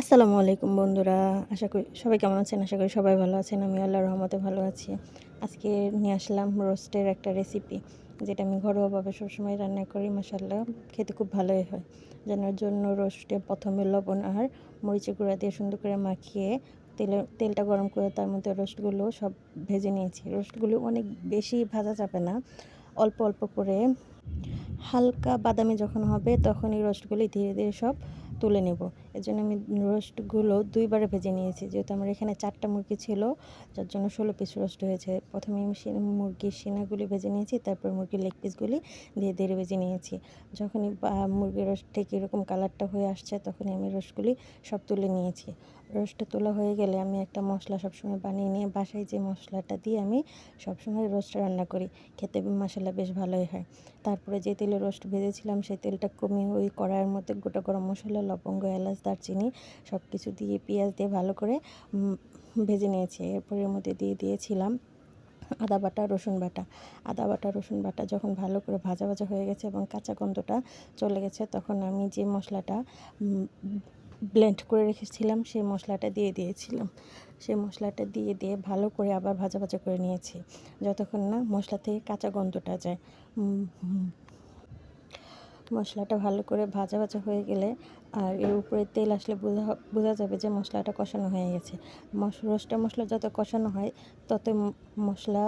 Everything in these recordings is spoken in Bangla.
আসসালামু আলাইকুম বন্ধুরা। আশা করি সবাই কেমন আছেন? আশা করি সবাই ভালো আছেন। আমি আল্লাহর রহমতে ভালো আছি। আজকে নিয়ে আসলাম রোস্টের একটা রেসিপি যেটা আমি ঘরোয়াভাবে সবসময় রান্না করি। মাসাল্লাহ খেতে খুব ভালোই হয়। জানার জন্য রোস্টে প্রথমে লবণ আর মরিচের গুঁড়া দিয়ে সুন্দর করে মাখিয়ে তেলে, তেলটা গরম করে তার মধ্যে রোস্টগুলো সব ভেজে নিয়েছি। রোস্টগুলো অনেক বেশি ভাজা যাবে না। অল্প অল্প করে হালকা বাদামি যখন হবে তখন এই রোস্টগুলি ধীরে ধীরে সব তুলে নেব। এর জন্য আমি রোস্টগুলো দুইবারে ভেজে নিয়েছি। যেহেতু আমার এখানে চারটা মুরগি ছিল, যার জন্য ষোলো পিস রোস্ট হয়েছে। প্রথমে আমি মুরগির সিনাগুলি ভেজে নিয়েছি, তারপর মুরগির লেগ পিসগুলি দিয়ে ধীরে ভেজে নিয়েছি। যখনই মুরগির রোস্ট থেকে এরকম কালারটা হয়ে আসছে, তখনই আমি রোস্টগুলি সব তুলে নিয়েছি। রোস্টটা তোলা হয়ে গেলে আমি একটা মশলা সবসময় বানিয়ে নিয়ে বাসায় যে মশলাটা দিয়ে আমি সবসময় রোস্ট রান্না করি। খেতে মশলা বেশ ভালোই হয়। তারপরে যে তেলে রোস্ট ভেজেছিলাম, সেই তেলটা কমিয়ে ওই কড়াইয়ের মধ্যে গোটা গরম মশলা লবঙ্গ, এলাচ, দারচিনি সব কিছু দিয়ে পেঁয়াজ দিয়ে ভালো করে ভেজে নিয়েছি। এরপর এর মধ্যে দিয়ে দিয়েছিলাম আদা বাটা, রসুন বাটা। আদা বাটা, রসুন বাটা যখন ভালো করে ভাজা ভাজা হয়ে গেছে এবং কাঁচা গন্ধটা চলে গেছে, তখন আমি যে মশলাটা ব্লেন্ড করে রেখেছিলাম সেই মশলাটা দিয়ে দিয়েছিলাম। সেই মশলাটা দিয়ে দিয়ে ভালো করে আবার ভাজা ভাজা করে নিয়েছি, যতক্ষণ না মশলা থেকে কাঁচা গন্ধটা যায়। মশলাটা ভালো করে ভাজা ভাজা হয়ে গেলে আর এর উপরে তেল আসলে বোঝা বোঝা যাবে যে মশলাটা কষানো হয়ে গেছে। রোস্টা মশলা যত কষানো হয়, তত মশলা,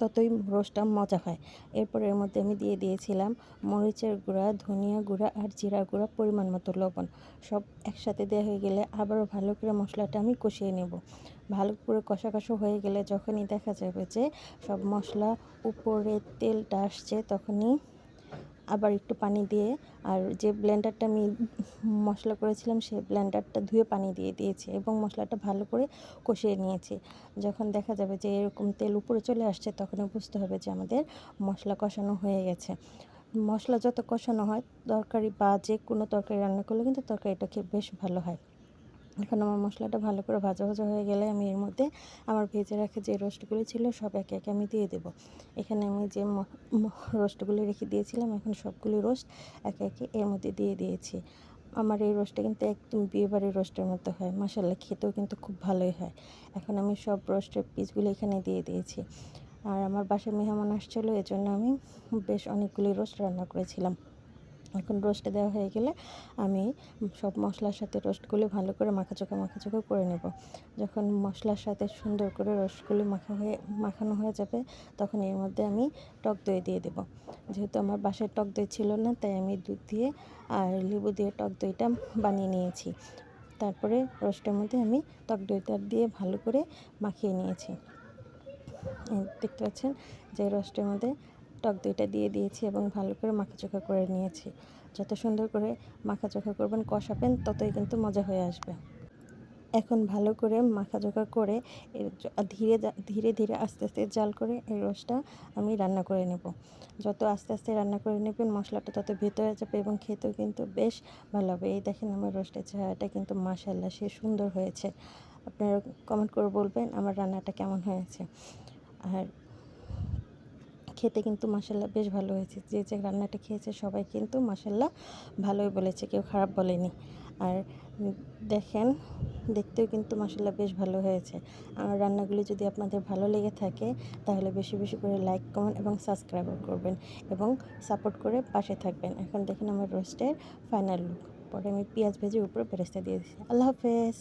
ততই রোস্টটা মজা হয়। এরপর এর মধ্যে আমি দিয়ে দিয়েছিলাম মরিচের গুঁড়া, ধনিয়া গুঁড়া আর জিরা গুঁড়া পরিমাণ মতো লবণ। সব একসাথে দেওয়া হয়ে গেলে আবারও ভালো করে মশলাটা আমি কষিয়ে নেব। ভালো করে কষা কষা হয়ে গেলে যখনই দেখা যাবে যে সব মশলা উপরে তেলটা আসছে, তখনই আবার একটু পানি দিয়ে আর যে ব্লেন্ডারটা আমি মশলা করেছিলাম সেই ব্লেন্ডারটা ধুয়ে পানি দিয়ে দিয়েছি এবং মশলাটা ভালো করে কষিয়ে নিয়েছি। যখন দেখা যাবে যে এরকম তেল উপরে চলে আসছে, তখনই বুঝতে হবে যে আমাদের মশলা কষানো হয়ে গেছে। মশলা যত কষানো হয়, তরকারি বা যে কোনো তরকারি রান্না করলে কিন্তু তরকারিটা খেয়ে বেশ ভালো হয়। এখন আমার মশলাটা ভালো করে ভাজা ভাজা হয়ে গেলে আমি এর মধ্যে আমার ভেজে রাখা যে রোস্টগুলি ছিল সব একে একে আমি দিয়ে দেব। এখানে আমি যে রোস্টগুলি রেখে দিয়েছিলাম, এখন সবগুলি রোস্ট একে একে এর মধ্যে দিয়ে দিয়েছি। আমার এই রোস্টটা কিন্তু একদম বিয়েবাড়ির রোস্টের মতো হয় মশাল্লা খেতেও কিন্তু খুব ভালোই হয়। এখন আমি সব রোস্টের পিসগুলি এখানে দিয়ে দিয়েছি। আর আমার বাসায় মেহমান আসছিল, এজন্য আমি বেশ অনেকগুলি রোস্ট রান্না করেছিলাম। এখন রোস্টে দেওয়া হয়ে গেলে আমি সব মশলার সাথে রোস্টগুলি ভালো করে মাখাচোখা মাখাচোখা করে নেব। যখন মশলার সাথে সুন্দর করে রোস্টগুলি মাখা হয়ে, মাখানো হয়ে যাবে, তখন এর মধ্যে আমি টক দই দিয়ে দেব। যেহেতু আমার বাসায় টক দই ছিল না, তাই আমি দুধ দিয়ে আর লেবু দিয়ে টক দইটা বানিয়ে নিয়েছি। তারপরে রোস্টের মধ্যে আমি টক দইটা দিয়ে ভালো করে মাখিয়ে নিয়েছি। দেখতে পাচ্ছেন যে রোস্টের মধ্যে টক দইটা দিয়ে দিয়েছি এবং ভালো করে মাখাচোখা করে নিয়েছি। যত সুন্দর করে মাখাচোখা করবেন, কষাবেন, ততই কিন্তু মজা হয়ে আসবে। এখন ভালো করে মাখাচোখা করে ধীরে ধীরে ধীরে আস্তে আস্তে জাল করে এই রসটা আমি রান্না করে নেব। যত আস্তে আস্তে রান্না করে নেবেন, মশলাটা তত ভেতরে যাবে এবং খেতেও কিন্তু বেশ ভালো হবে। এই দেখেন আমার রোস্টের চেহারাটা কিন্তু মাসাল্লা সে সুন্দর হয়েছে। আপনারা কমেন্ট করে বলবেন আমার রান্নাটা কেমন হয়েছে। আর খেতে কিন্তু মাসাল্লাহ বেশ ভালো হয়েছে। যে যে রান্নাটা খেয়েছে সবাই কিন্তু মাসাল্লাহ ভালোই বলেছে, কেউ খারাপ বলেনি। আর দেখেন, দেখতেও কিন্তু মাসাল্লাহ বেশ ভালো হয়েছে। আমার রান্নাগুলি যদি আপনাদের ভালো লেগে থাকে, তাহলে বেশি বেশি করে লাইক, কমেন্ট এবং সাবস্ক্রাইব করবেন এবং সাপোর্ট করে পাশে থাকবেন। এখন দেখেন আমার রোস্টের ফাইনাল লুক। পরে আমি পেঁয়াজ ভেজে উপরে বেরেস্তা দিয়ে দিচ্ছি। আল্লাহ হাফেজ।